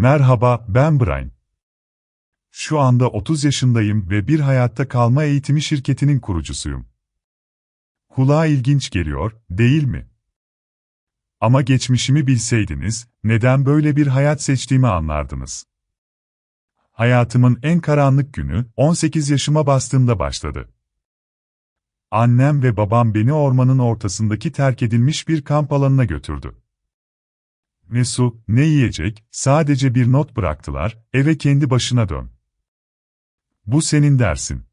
Merhaba, ben Brian. Şu anda 30 yaşındayım ve bir hayatta kalma eğitimi şirketinin kurucusuyum. Kulağa ilginç geliyor, değil mi? Ama geçmişimi bilseydiniz, neden böyle bir hayat seçtiğimi anlardınız. Hayatımın en karanlık günü, 18 yaşıma bastığımda başladı. Annem ve babam beni ormanın ortasındaki terk edilmiş bir kamp alanına götürdü. Ne su, ne yiyecek, sadece bir not bıraktılar, eve kendi başına dön. Bu senin dersin.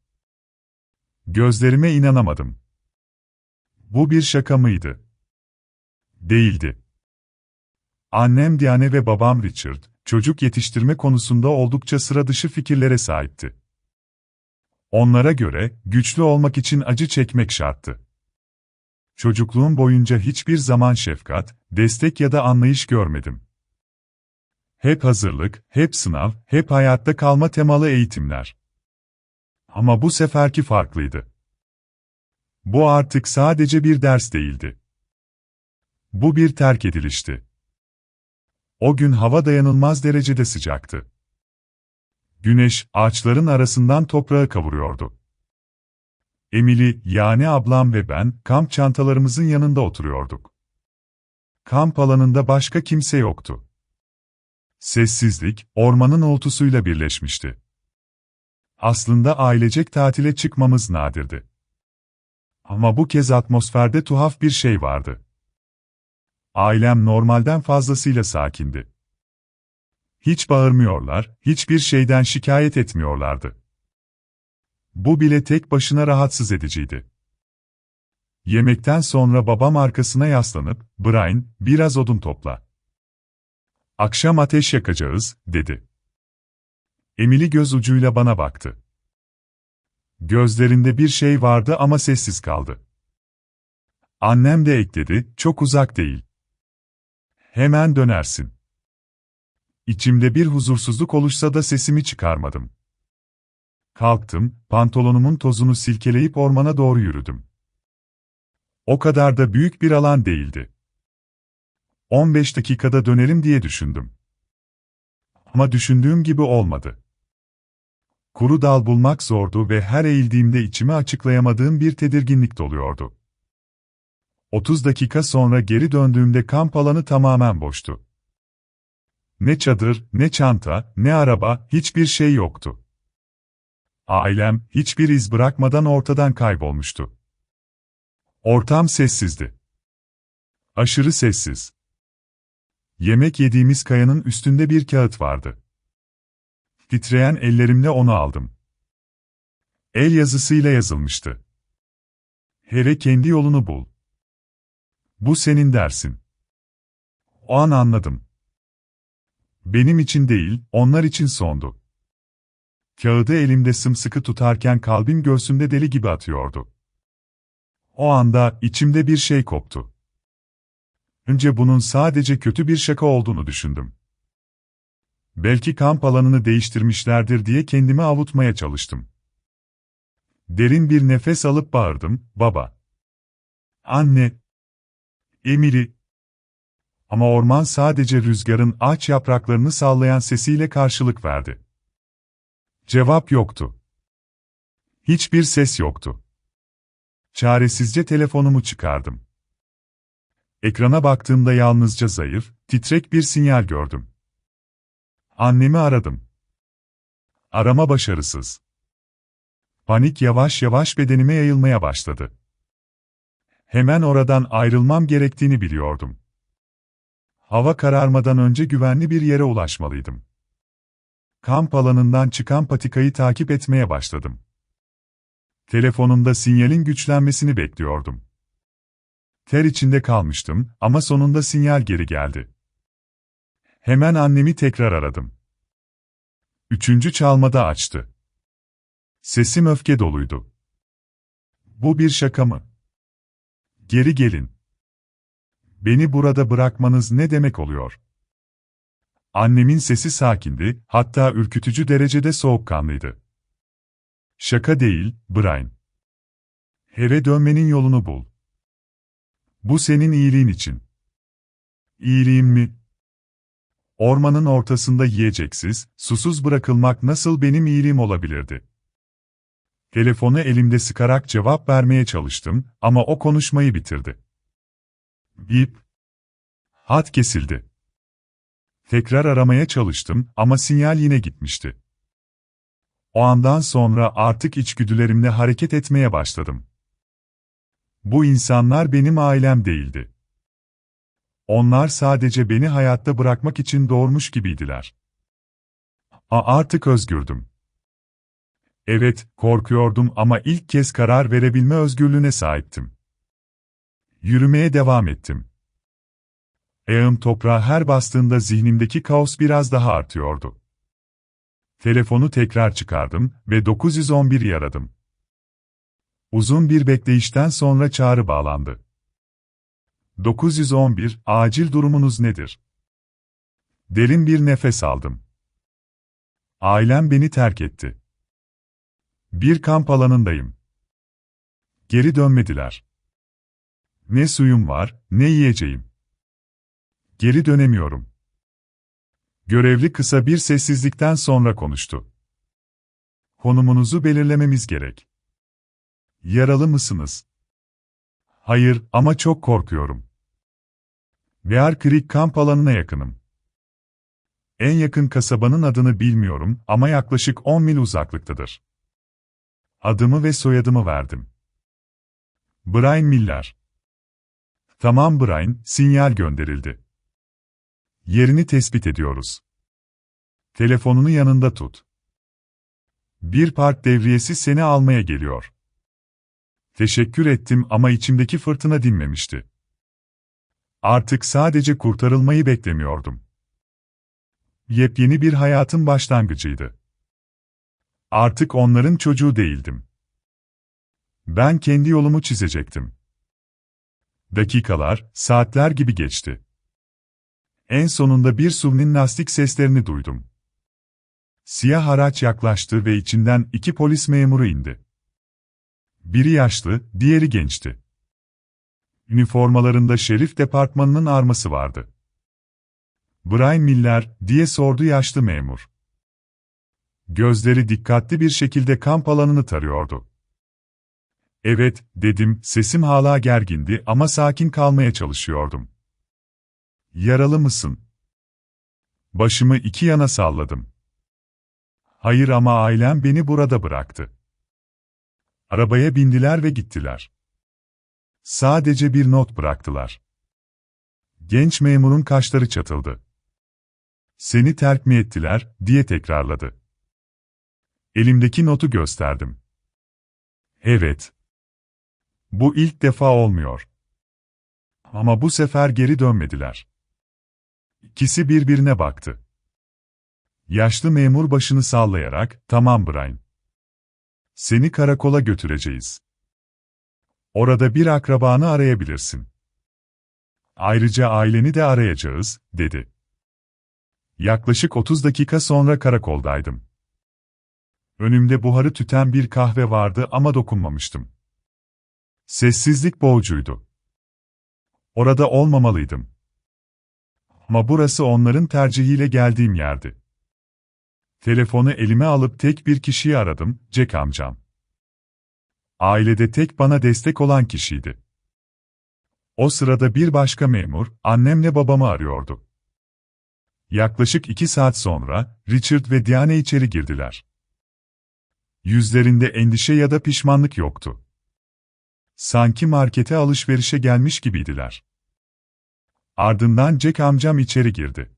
Gözlerime inanamadım. Bu bir şaka mıydı? Değildi. Annem Diane ve babam Richard, çocuk yetiştirme konusunda oldukça sıra dışı fikirlere sahipti. Onlara göre, güçlü olmak için acı çekmek şarttı. Çocukluğum boyunca hiçbir zaman şefkat, destek ya da anlayış görmedim. Hep hazırlık, hep sınav, hep hayatta kalma temalı eğitimler. Ama bu seferki farklıydı. Bu artık sadece bir ders değildi. Bu bir terk edilişti. O gün hava dayanılmaz derecede sıcaktı. Güneş, ağaçların arasından toprağı kavuruyordu. Emily, yani ablam ve ben, kamp çantalarımızın yanında oturuyorduk. Kamp alanında başka kimse yoktu. Sessizlik, ormanın oltusuyla birleşmişti. Aslında ailecek tatile çıkmamız nadirdi. Ama bu kez atmosferde tuhaf bir şey vardı. Ailem normalden fazlasıyla sakindi. Hiç bağırmıyorlar, hiçbir şeyden şikayet etmiyorlardı. Bu bile tek başına rahatsız ediciydi. Yemekten sonra babam arkasına yaslanıp, Brian, biraz odun topla. Akşam ateş yakacağız, dedi. Emily göz ucuyla bana baktı. Gözlerinde bir şey vardı ama sessiz kaldı. Annem de ekledi, çok uzak değil. Hemen dönersin. İçimde bir huzursuzluk oluşsa da sesimi çıkarmadım. Kalktım, pantolonumun tozunu silkeleyip ormana doğru yürüdüm. O kadar da büyük bir alan değildi. 15 dakikada dönerim diye düşündüm. Ama düşündüğüm gibi olmadı. Kuru dal bulmak zordu ve her eğildiğimde içime açıklayamadığım bir tedirginlik doluyordu. 30 dakika sonra geri döndüğümde kamp alanı tamamen boştu. Ne çadır, ne çanta, ne araba, hiçbir şey yoktu. Ailem, hiçbir iz bırakmadan ortadan kaybolmuştu. Ortam sessizdi. Aşırı sessiz. Yemek yediğimiz kayanın üstünde bir kağıt vardı. Titreyen ellerimle onu aldım. El yazısıyla yazılmıştı. Here kendi yolunu bul. Bu senin dersin. O an anladım. Benim için değil, onlar için sondu. Kağıdı elimde sımsıkı tutarken kalbim göğsümde deli gibi atıyordu. O anda içimde bir şey koptu. Önce bunun sadece kötü bir şaka olduğunu düşündüm. Belki kamp alanını değiştirmişlerdir diye kendimi avutmaya çalıştım. Derin bir nefes alıp bağırdım, baba. Anne. Emiri. Ama orman sadece rüzgarın ağaç yapraklarını sallayan sesiyle karşılık verdi. Cevap yoktu. Hiçbir ses yoktu. Çaresizce telefonumu çıkardım. Ekrana baktığımda yalnızca zayıf, titrek bir sinyal gördüm. Annemi aradım. Arama başarısız. Panik yavaş yavaş bedenime yayılmaya başladı. Hemen oradan ayrılmam gerektiğini biliyordum. Hava kararmadan önce güvenli bir yere ulaşmalıydım. Kamp alanından çıkan patikayı takip etmeye başladım. Telefonumda sinyalin güçlenmesini bekliyordum. Ter içinde kalmıştım ama sonunda sinyal geri geldi. Hemen annemi tekrar aradım. Üçüncü çalmada açtı. Sesim öfke doluydu. Bu bir şaka mı? Geri gelin. Beni burada bırakmanız ne demek oluyor? Annemin sesi sakindi, hatta ürkütücü derecede soğukkanlıydı. Şaka değil, Brian. Eve dönmenin yolunu bul. Bu senin iyiliğin için. İyiliğim mi? Ormanın ortasında yiyeceksiz, susuz bırakılmak nasıl benim iyiliğim olabilirdi? Telefonu elimde sıkarak cevap vermeye çalıştım ama o konuşmayı bitirdi. Bip. Hat kesildi. Tekrar aramaya çalıştım ama sinyal yine gitmişti. O andan sonra artık içgüdülerimle hareket etmeye başladım. Bu insanlar benim ailem değildi. Onlar sadece beni hayatta bırakmak için doğurmuş gibiydiler. A artık özgürdüm. Evet, korkuyordum ama ilk kez karar verebilme özgürlüğüne sahiptim. Yürümeye devam ettim. Ayağım toprağa her bastığında zihnimdeki kaos biraz daha artıyordu. Telefonu tekrar çıkardım ve 911'i aradım. Uzun bir bekleyişten sonra çağrı bağlandı. 911, acil durumunuz nedir? Derin bir nefes aldım. Ailem beni terk etti. Bir kamp alanındayım. Geri dönmediler. Ne suyum var, ne yiyeceğim. Geri dönemiyorum. Görevli kısa bir sessizlikten sonra konuştu. Konumunuzu belirlememiz gerek. Yaralı mısınız? Hayır ama çok korkuyorum. Bear Creek kamp alanına yakınım. En yakın kasabanın adını bilmiyorum ama yaklaşık 10 mil uzaklıktadır. Adımı ve soyadımı verdim. Brian Miller. Tamam Brian, sinyal gönderildi. Yerini tespit ediyoruz. Telefonunu yanında tut. Bir park devriyesi seni almaya geliyor. Teşekkür ettim ama içimdeki fırtına dinmemişti. Artık sadece kurtarılmayı beklemiyordum. Yepyeni bir hayatın başlangıcıydı. Artık onların çocuğu değildim. Ben kendi yolumu çizecektim. Dakikalar, saatler gibi geçti. En sonunda bir SUV'nin lastik seslerini duydum. Siyah araç yaklaştı ve içinden iki polis memuru indi. Biri yaşlı, diğeri gençti. Üniformalarında şerif departmanının arması vardı. Brian Miller, diye sordu yaşlı memur. Gözleri dikkatli bir şekilde kamp alanını tarıyordu. Evet, dedim, sesim hala gergindi ama sakin kalmaya çalışıyordum. Yaralı mısın? Başımı iki yana salladım. Hayır ama ailem beni burada bıraktı. Arabaya bindiler ve gittiler. Sadece bir not bıraktılar. Genç memurun kaşları çatıldı. Seni terk mi ettiler, diye tekrarladı. Elimdeki notu gösterdim. Evet. Bu ilk defa olmuyor. Ama bu sefer geri dönmediler. İkisi birbirine baktı. Yaşlı memur başını sallayarak, tamam Brian. Seni karakola götüreceğiz. Orada bir akrabanı arayabilirsin. Ayrıca aileni de arayacağız, dedi. Yaklaşık 30 dakika sonra karakoldaydım. Önümde buharı tüten bir kahve vardı ama dokunmamıştım. Sessizlik boğucuydu. Orada olmamalıydım. Ama burası onların tercihiyle geldiğim yerdi. Telefonu elime alıp tek bir kişiyi aradım, Jack amcam. Ailede tek bana destek olan kişiydi. O sırada bir başka memur, annemle babamı arıyordu. Yaklaşık iki saat sonra, Richard ve Diane içeri girdiler. Yüzlerinde endişe ya da pişmanlık yoktu. Sanki markete alışverişe gelmiş gibiydiler. Ardından Jack amcam içeri girdi.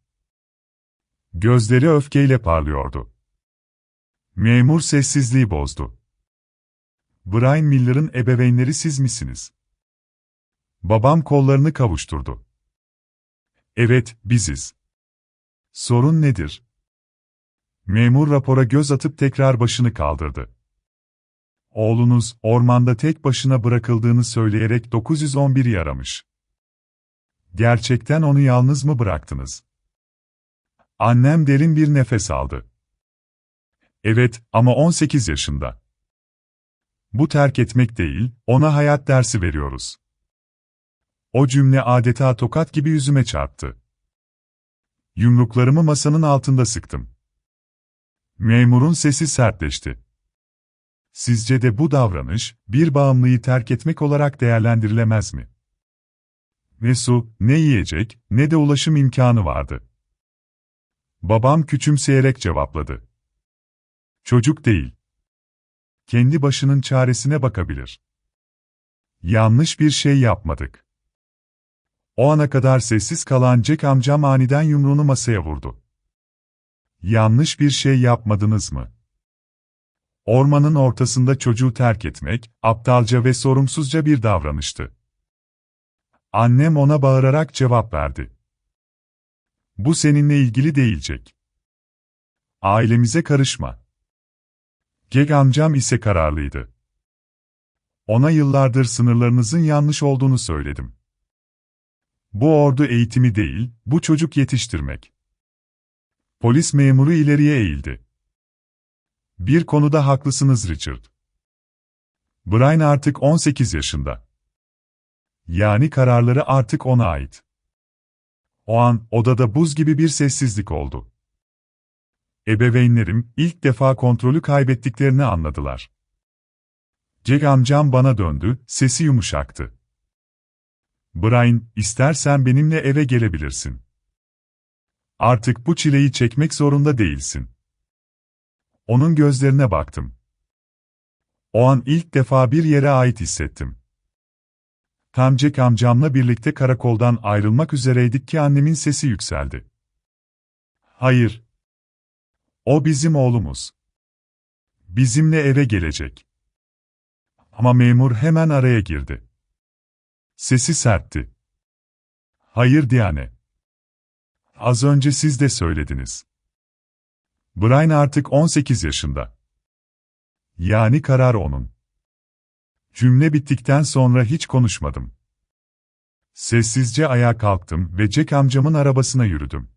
Gözleri öfkeyle parlıyordu. Memur sessizliği bozdu. Brian Miller'ın ebeveynleri siz misiniz? Babam kollarını kavuşturdu. Evet, biziz. Sorun nedir? Memur rapora göz atıp tekrar başını kaldırdı. Oğlunuz, ormanda tek başına bırakıldığını söyleyerek 911'i aramış. Gerçekten onu yalnız mı bıraktınız? Annem derin bir nefes aldı. Evet, ama 18 yaşında. Bu terk etmek değil, ona hayat dersi veriyoruz. O cümle adeta tokat gibi yüzüme çarptı. Yumruklarımı masanın altında sıktım. Memurun sesi sertleşti. Sizce de bu davranış, bir bağımlıyı terk etmek olarak değerlendirilemez mi? Ne su, ne yiyecek, ne de ulaşım imkanı vardı. Babam küçümseyerek cevapladı. Çocuk değil. Kendi başının çaresine bakabilir. Yanlış bir şey yapmadık. O ana kadar sessiz kalan Jack amcam aniden yumruğunu masaya vurdu. Yanlış bir şey yapmadınız mı? Ormanın ortasında çocuğu terk etmek, aptalca ve sorumsuzca bir davranıştı. Annem ona bağırarak cevap verdi. Bu seninle ilgili değilecek. Ailemize karışma. Geg amcam ise kararlıydı. Ona yıllardır sınırlarınızın yanlış olduğunu söyledim. Bu ordu eğitimi değil, bu çocuk yetiştirmek. Polis memuru ileriye eğildi. Bir konuda haklısınız Richard. Brian artık 18 yaşında. Yani kararları artık ona ait. O an odada buz gibi bir sessizlik oldu. Ebeveynlerim ilk defa kontrolü kaybettiklerini anladılar. Jack amcam bana döndü, sesi yumuşaktı. Brian, istersen benimle eve gelebilirsin. Artık bu çileyi çekmek zorunda değilsin. Onun gözlerine baktım. O an ilk defa bir yere ait hissettim. Jack amcamla birlikte karakoldan ayrılmak üzereydik ki annemin sesi yükseldi. Hayır. O bizim oğlumuz. Bizimle eve gelecek. Ama memur hemen araya girdi. Sesi sertti. Hayır Diane. Az önce siz de söylediniz. Brian artık 18 yaşında. Yani karar onun. Cümle bittikten sonra hiç konuşmadım. Sessizce ayağa kalktım ve Jack amcamın arabasına yürüdüm.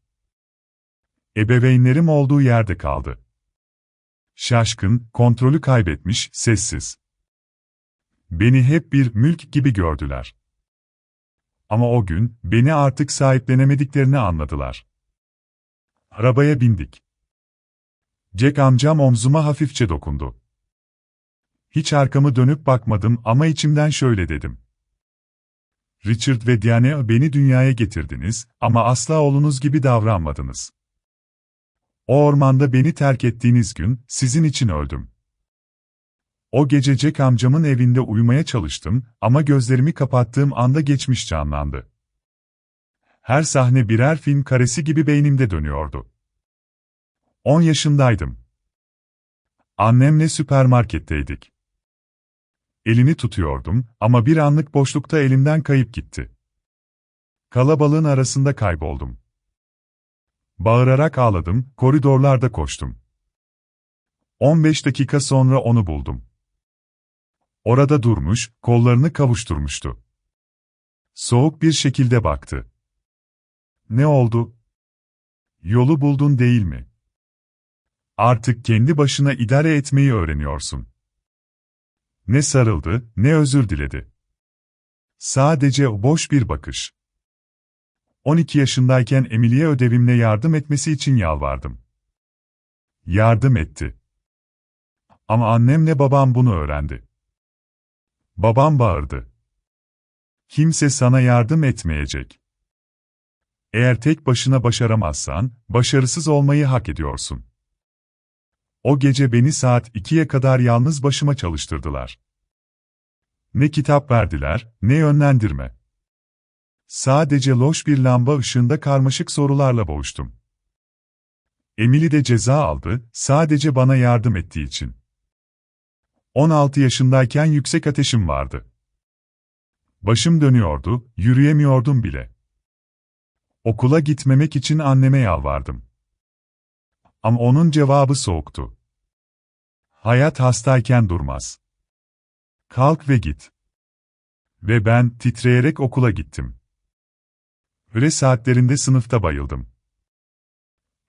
Ebeveynlerim olduğu yerde kaldı. Şaşkın, kontrolü kaybetmiş, sessiz. Beni hep bir mülk gibi gördüler. Ama o gün, beni artık sahiplenemediklerini anladılar. Arabaya bindik. Jack amcam omzuma hafifçe dokundu. Hiç arkamı dönüp bakmadım ama içimden şöyle dedim. Richard ve Diane beni dünyaya getirdiniz ama asla oğlunuz gibi davranmadınız. O ormanda beni terk ettiğiniz gün, sizin için öldüm. O gece Jack amcamın evinde uyumaya çalıştım ama gözlerimi kapattığım anda geçmiş canlandı. Her sahne birer film karesi gibi beynimde dönüyordu. 10 yaşındaydım. Annemle süpermarketteydik. Elini tutuyordum ama bir anlık boşlukta elimden kayıp gitti. Kalabalığın arasında kayboldum. Bağırarak ağladım, koridorlarda koştum. 15 dakika sonra onu buldum. Orada durmuş, kollarını kavuşturmuştu. Soğuk bir şekilde baktı. Ne oldu? Yolu buldun değil mi? Artık kendi başına idare etmeyi öğreniyorsun. Ne sarıldı, ne özür diledi. Sadece boş bir bakış. 12 yaşındayken Emily'e ödevimle yardım etmesi için yalvardım. Yardım etti. Ama annemle babam bunu öğrendi. Babam bağırdı. Kimse sana yardım etmeyecek. Eğer tek başına başaramazsan, başarısız olmayı hak ediyorsun. O gece beni saat 2'ye kadar yalnız başıma çalıştırdılar. Ne kitap verdiler, ne yönlendirme. Sadece loş bir lamba ışığında karmaşık sorularla boğuştum. Emily de ceza aldı, sadece bana yardım ettiği için. 16 yaşındayken yüksek ateşim vardı. Başım dönüyordu, yürüyemiyordum bile. Okula gitmemek için anneme yalvardım. Ama onun cevabı soğuktu. Hayat hastayken durmaz. Kalk ve git. Ve ben titreyerek okula gittim. Öğle saatlerinde sınıfta bayıldım.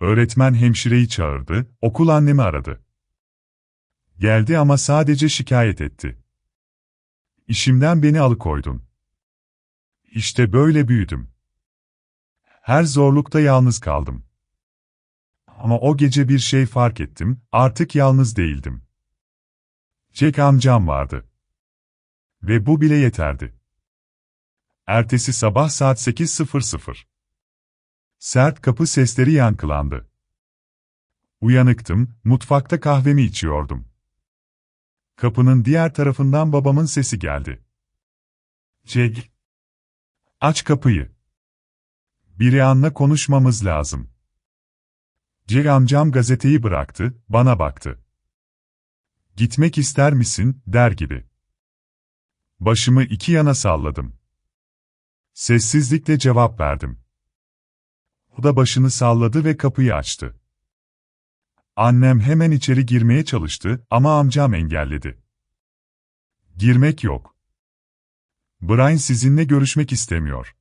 Öğretmen hemşireyi çağırdı, okul annemi aradı. Geldi ama sadece şikayet etti. İşimden beni alıkoydun. İşte böyle büyüdüm. Her zorlukta yalnız kaldım. Ama o gece bir şey fark ettim, artık yalnız değildim. Jack amcam vardı. Ve bu bile yeterdi. Ertesi sabah saat 8.00. Sert kapı sesleri yankılandı. Uyanıktım, mutfakta kahvemi içiyordum. Kapının diğer tarafından babamın sesi geldi. Jack. Aç kapıyı. Biri anla konuşmamız lazım. Jack amcam gazeteyi bıraktı, bana baktı. Gitmek ister misin, der gibi. Başımı iki yana salladım. Sessizlikle cevap verdim. O da başını salladı ve kapıyı açtı. Annem hemen içeri girmeye çalıştı ama amcam engelledi. Girmek yok. Brian sizinle görüşmek istemiyor.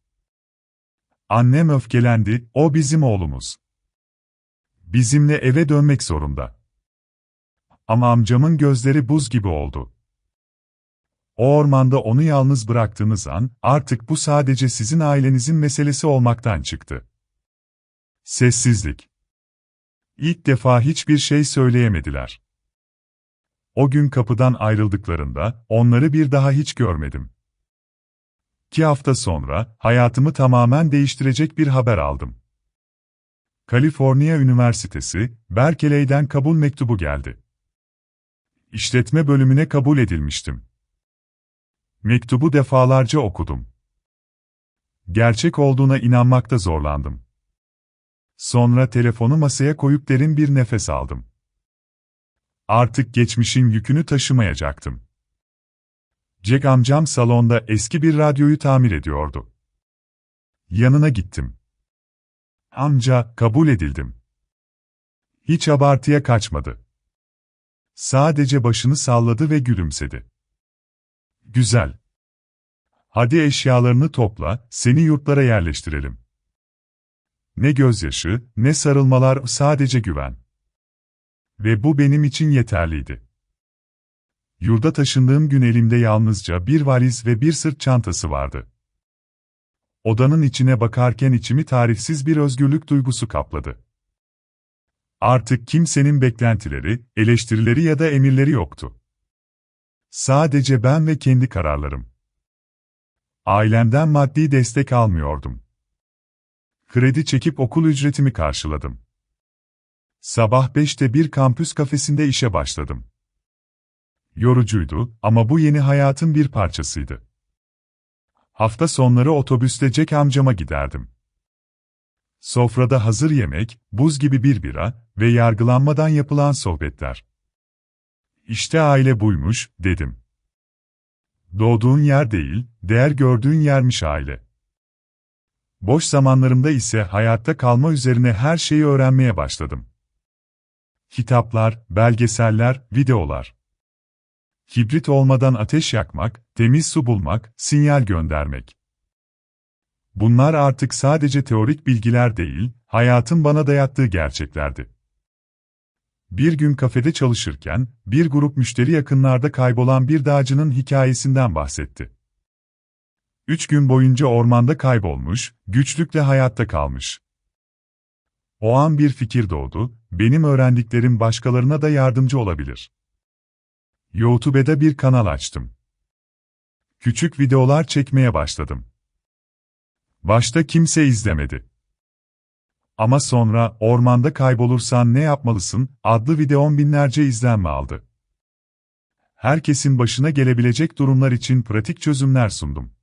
Annem öfkelendi, o bizim oğlumuz. Bizimle eve dönmek zorunda. Ama amcamın gözleri buz gibi oldu. O ormanda onu yalnız bıraktığınız an, artık bu sadece sizin ailenizin meselesi olmaktan çıktı. Sessizlik. İlk defa hiçbir şey söyleyemediler. O gün kapıdan ayrıldıklarında, onları bir daha hiç görmedim. İki hafta sonra, hayatımı tamamen değiştirecek bir haber aldım. Kaliforniya Üniversitesi, Berkeley'den kabul mektubu geldi. İşletme bölümüne kabul edilmiştim. Mektubu defalarca okudum. Gerçek olduğuna inanmakta zorlandım. Sonra telefonu masaya koyup derin bir nefes aldım. Artık geçmişin yükünü taşımayacaktım. Jack amcam salonda eski bir radyoyu tamir ediyordu. Yanına gittim. Amca, kabul edildim. Hiç abartıya kaçmadı. Sadece başını salladı ve gülümsedi. Güzel. Hadi eşyalarını topla, seni yurtlara yerleştirelim. Ne gözyaşı, ne sarılmalar, sadece güven. Ve bu benim için yeterliydi. Yurda taşındığım gün elimde yalnızca bir valiz ve bir sırt çantası vardı. Odanın içine bakarken içimi tarifsiz bir özgürlük duygusu kapladı. Artık kimsenin beklentileri, eleştirileri ya da emirleri yoktu. Sadece ben ve kendi kararlarım. Ailemden maddi destek almıyordum. Kredi çekip okul ücretimi karşıladım. Sabah 5'te bir kampüs kafesinde işe başladım. Yorucuydu ama bu yeni hayatın bir parçasıydı. Hafta sonları otobüste Jack amcama giderdim. Sofrada hazır yemek, buz gibi bir bira ve yargılanmadan yapılan sohbetler. İşte aile buymuş, dedim. Doğduğun yer değil, değer gördüğün yermiş aile. Boş zamanlarımda ise hayatta kalma üzerine her şeyi öğrenmeye başladım. Kitaplar, belgeseller, videolar. Kibrit olmadan ateş yakmak, temiz su bulmak, sinyal göndermek. Bunlar artık sadece teorik bilgiler değil, hayatın bana dayattığı gerçeklerdi. Bir gün kafede çalışırken, bir grup müşteri yakınlarda kaybolan bir dağcının hikayesinden bahsetti. Üç gün boyunca ormanda kaybolmuş, güçlükle hayatta kalmış. O an bir fikir doğdu, benim öğrendiklerim başkalarına da yardımcı olabilir. YouTube'da bir kanal açtım. Küçük videolar çekmeye başladım. Başta kimse izlemedi. Ama sonra ormanda kaybolursan ne yapmalısın adlı videom binlerce izlenme aldı. Herkesin başına gelebilecek durumlar için pratik çözümler sundum.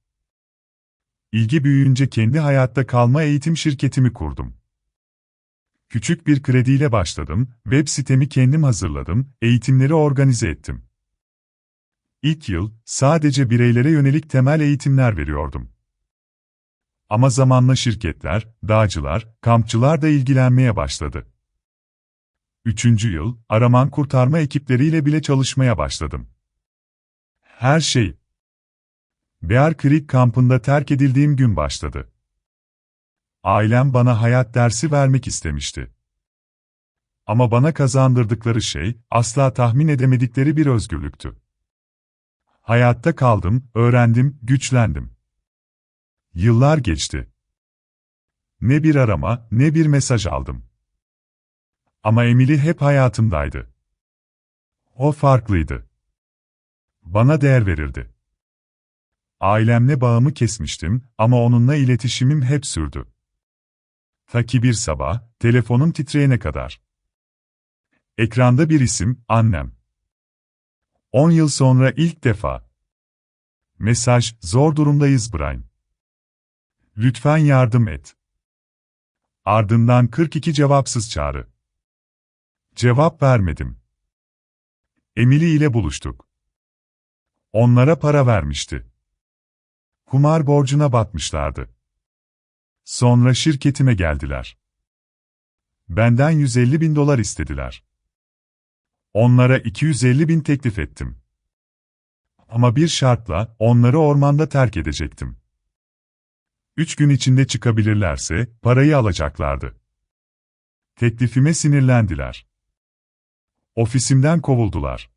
İlgi büyüyünce kendi hayatta kalma eğitim şirketimi kurdum. Küçük bir krediyle başladım, web sitemi kendim hazırladım, eğitimleri organize ettim. İlk yıl, sadece bireylere yönelik temel eğitimler veriyordum. Ama zamanla şirketler, dağcılar, kampçılar da ilgilenmeye başladı. Üçüncü yıl, araman kurtarma ekipleriyle bile çalışmaya başladım. Her şey, Bear Creek kampında terk edildiğim gün başladı. Ailem bana hayat dersi vermek istemişti. Ama bana kazandırdıkları şey, asla tahmin edemedikleri bir özgürlüktü. Hayatta kaldım, öğrendim, güçlendim. Yıllar geçti. Ne bir arama, ne bir mesaj aldım. Ama Emily hep hayatımdaydı. O farklıydı. Bana değer verirdi. Ailemle bağımı kesmiştim ama onunla iletişimim hep sürdü. Ta ki bir sabah, telefonum titreyene kadar. Ekranda bir isim, annem. 10 yıl sonra ilk defa. Mesaj, zor durumdayız Brian. Lütfen yardım et. Ardından 42 cevapsız çağrı. Cevap vermedim. Emily ile buluştuk. Onlara para vermişti. Kumar borcuna batmışlardı. Sonra şirketime geldiler. Benden 150 bin dolar istediler. Onlara 250 bin teklif ettim. Ama bir şartla onları ormanda terk edecektim. Üç gün içinde çıkabilirlerse parayı alacaklardı. Teklifime sinirlendiler. Ofisimden kovuldular.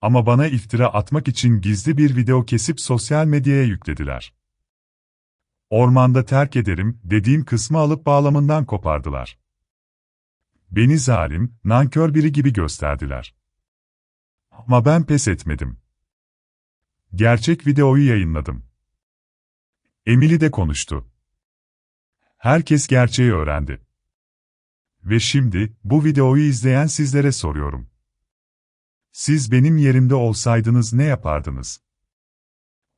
Ama bana iftira atmak için gizli bir video kesip sosyal medyaya yüklediler. Ormanda terk ederim dediğim kısmı alıp bağlamından kopardılar. Beni zalim, nankör biri gibi gösterdiler. Ama ben pes etmedim. Gerçek videoyu yayınladım. Emily de konuştu. Herkes gerçeği öğrendi. Ve şimdi, bu videoyu izleyen sizlere soruyorum. Siz benim yerimde olsaydınız ne yapardınız?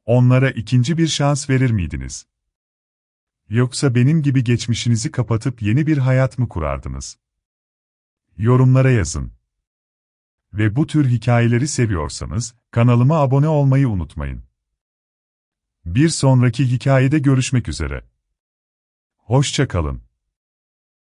Onlara ikinci bir şans verir miydiniz? Yoksa benim gibi geçmişinizi kapatıp yeni bir hayat mı kurardınız? Yorumlara yazın. Ve bu tür hikayeleri seviyorsanız, kanalıma abone olmayı unutmayın. Bir sonraki hikayede görüşmek üzere. Hoşça kalın.